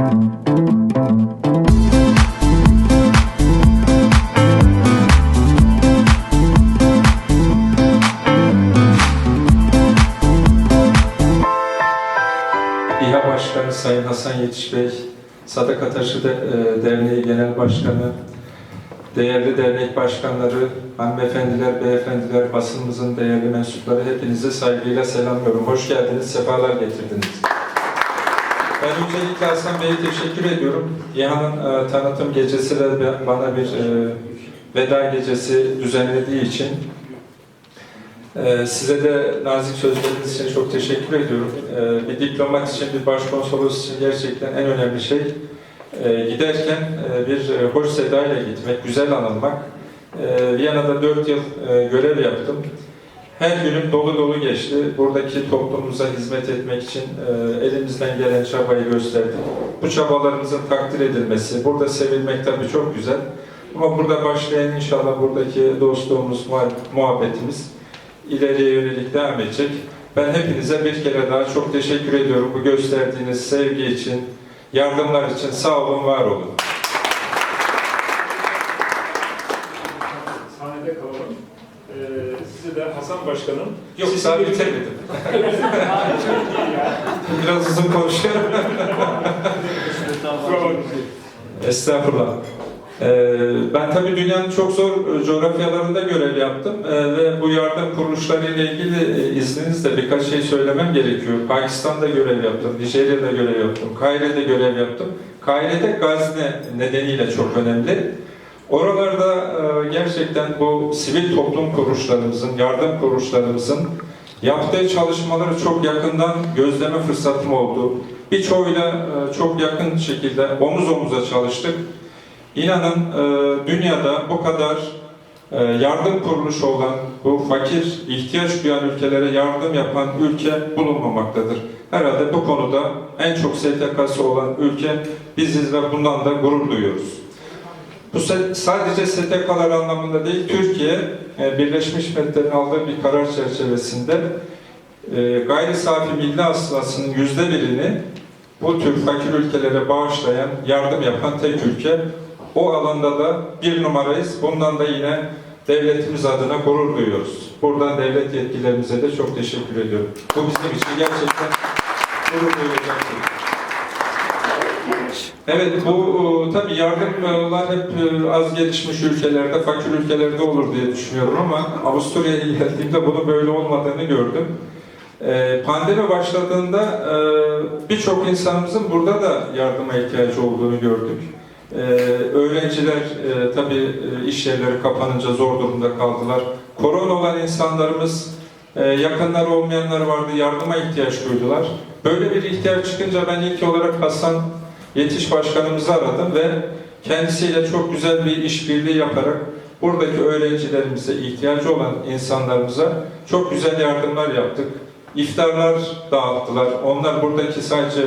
İHA Başkanı Sayın Hasan Yetiş Bey, Sadaka Taşı e, Derneği Genel Başkanı, değerli dernek başkanları, hanımefendiler, beyefendiler, basınımızın değerli mensupları hepinizi saygıyla selamlıyorum. Hoş geldiniz, sefalar getirdiniz. Ben öncelikle Hasan Bey'e teşekkür ediyorum. İHA'nın e, tanıtım gecesi ve bana bir e, veda gecesi düzenlediği için ee, size de nazik sözleriniz için çok teşekkür ediyorum. Ee, bir diplomat için, bir başkonsolos için gerçekten en önemli şey e, giderken e, bir e, hoş sedayla gitmek, güzel anılmak. E, Viyana'da 4 yıl e, görev yaptım. Her günüm dolu dolu geçti. Buradaki toplumumuza hizmet etmek için e, elimizden gelen çabayı gösterdik. Bu çabalarımızın takdir edilmesi, burada sevilmek tabii çok güzel. Ama burada başlayan inşallah buradaki dostluğumuz, muha- muhabbetimiz ileriye yönelik devam edecek. Ben hepinize bir kere daha çok teşekkür ediyorum bu gösterdiğiniz sevgi için, yardımlar için sağ olun, var olun. Sahnede kalalım. Ee, de Hasan Başkanım. Yok, daha bir- bitirmedim. Biraz uzun konuşuyorum. Estağfurullah. Ee, ben tabii dünyanın çok zor coğrafyalarında görev yaptım Ee, ve bu yardım kuruluşları ile ilgili e, izninizle birkaç şey söylemem gerekiyor. Pakistan'da görev yaptım, Nijerya'da görev yaptım, Kahire'de görev yaptım. Kahire'de Gazne nedeniyle çok önemli. Oralarda e, gerçekten bu sivil toplum kuruluşlarımızın, yardım kuruluşlarımızın yaptığı çalışmaları çok yakından gözleme fırsatım oldu. Birçoğuyla e, çok yakın şekilde omuz omuza çalıştık. İnanın e, dünyada bu kadar yardım kuruluşu olan, bu fakir, ihtiyaç duyan ülkelere yardım yapan ülke bulunmamaktadır. Herhalde bu konuda en çok STK'sı olan ülke biziz ve bundan da gurur duyuyoruz. Bu sadece STK'lar anlamında değil, Türkiye e, Birleşmiş Milletler'in aldığı bir karar çerçevesinde e, gayri safi milli hasılasının yüzde birini bu tür fakir ülkelere bağışlayan, yardım yapan tek ülke. O alanda da bir numarayız. Bundan da yine devletimiz adına gurur duyuyoruz. Buradan devlet yetkililerimize de çok teşekkür ediyorum. Bu bizim için gerçekten gurur duyulacak. Evet bu e, tabii yardımlar hep e, az gelişmiş ülkelerde, fakir ülkelerde olur diye düşünüyorum ama Avusturya'ya geldiğimde bunun böyle olmadığını gördüm. E, Pandemi başladığında birçok insanımızın burada da yardıma ihtiyacı olduğunu gördük. Öğrenciler tabii iş yerleri kapanınca zor durumda kaldılar. Korona olan insanlarımız, yakınları olmayanlar vardı, yardıma ihtiyaç duydular. Böyle bir ihtiyaç çıkınca ben ilk olarak Hasan Yetiş Başkanımızı aradım ve kendisiyle çok güzel bir işbirliği yaparak buradaki öğrencilerimize, ihtiyacı olan insanlarımıza çok güzel yardımlar yaptık. İftarlar dağıttılar. Onlar buradaki sadece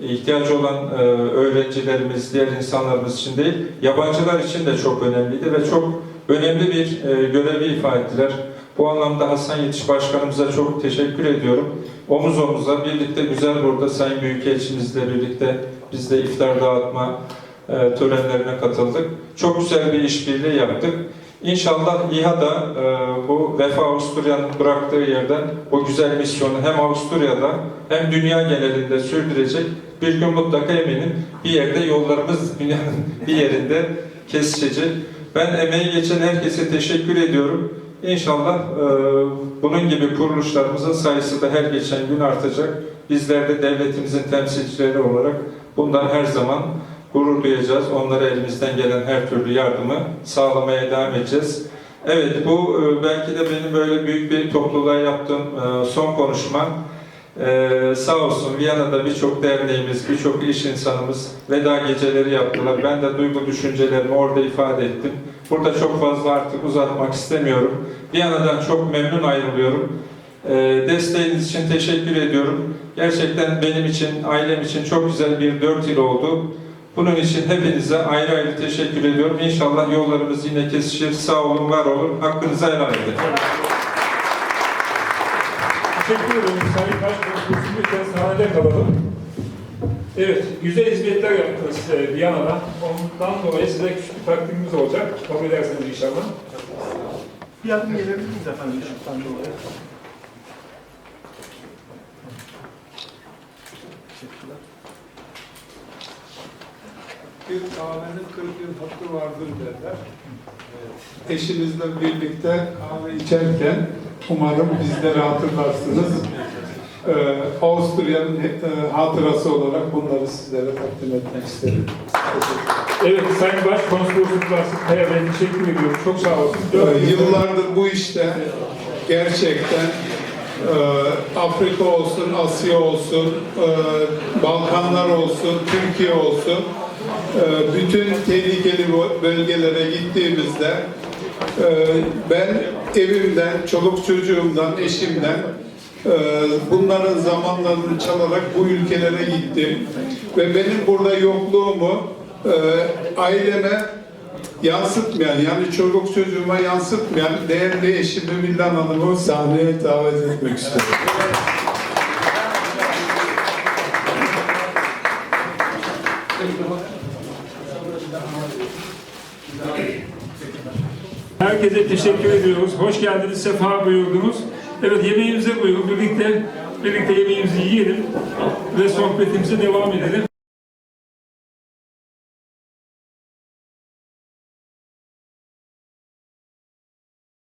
ihtiyacı olan e, öğrencilerimiz, diğer insanlarımız için değil, yabancılar için de çok önemliydi ve çok önemli bir e, görevi ifade ettiler. Bu anlamda Hasan Yetiş Başkanımıza çok teşekkür ediyorum. Omuz omuza birlikte güzel burada Sayın Büyükelçimizle birlikte biz de iftar dağıtma e, törenlerine katıldık. Çok güzel bir işbirliği yaptık. İnşallah İHA da e, bu Vefa Avusturya'nın bıraktığı yerden bu güzel misyonu hem Avusturya'da hem dünya genelinde sürdürecek. Bir gün mutlaka eminim bir yerde yollarımız bir yerinde kesişecek. Ben emeği geçen herkese teşekkür ediyorum. İnşallah e, bunun gibi kuruluşlarımızın sayısı da her geçen gün artacak. Bizler de devletimizin temsilcileri olarak bundan her zaman gurur duyacağız. Onlara elimizden gelen her türlü yardımı sağlamaya devam edeceğiz. Evet bu e, belki de benim böyle büyük bir topluluğa yaptığım e, son konuşma. Ee, sağ olsun Viyana'da birçok derneğimiz, birçok iş insanımız veda geceleri yaptılar. Ben de duygu düşüncelerimi orada ifade ettim. Burada çok fazla artık uzatmak istemiyorum. Viyana'dan çok memnun ayrılıyorum. Ee, desteğiniz için teşekkür ediyorum. Gerçekten benim için, ailem için çok güzel bir dört yıl oldu. Bunun için hepinize ayrı ayrı teşekkür ediyorum. İnşallah yollarımız yine kesişir. Sağ olun, var olun. Hakkınızı helal edin. Teşekkür ederim Sayın Başkanım. Lütfen sahnede kalalım. Evet, güzel hizmetler yaptınız e, Viyana'da. Ondan dolayı size küçük bir takdimimiz olacak. Kabul ederseniz inşallah. Bir adım gelebilir miyiz efendim ışıktan dolayı? Teşekkürler. Bir kahvenin 40 yıl hakkı vardır derler. Eşinizle birlikte kahve içerken umarım bizleri hatırlarsınız. Ee, Avusturya'nın e, hatırası olarak bunları sizlere takdim etmek isterim. Evet, Sayın Başkonsolosumuz Asım Kaya Bey teşekkür ediyorum. Çok sağ olsun. Ee, Yıllardır bu işte gerçekten e, Afrika olsun, Asya olsun, e, Balkanlar olsun, Türkiye olsun, e, bütün tehlikeli bölgelere gittiğimizde e, ben evimden, çoluk çocuğumdan, eşimden e, bunların zamanlarını çalarak bu ülkelere gittim ve benim burada yokluğumu e, aileme yansıtmayan yani çocuk çocuğuma yansıtmayan değerli eşimi Vildan Hanım'ı sahneye davet etmek istiyorum. Herkese teşekkür ediyoruz. Hoş geldiniz, sefa buyurdunuz. Evet, yemeğimize buyurun. Birlikte birlikte yemeğimizi yiyelim ve sohbetimize devam edelim.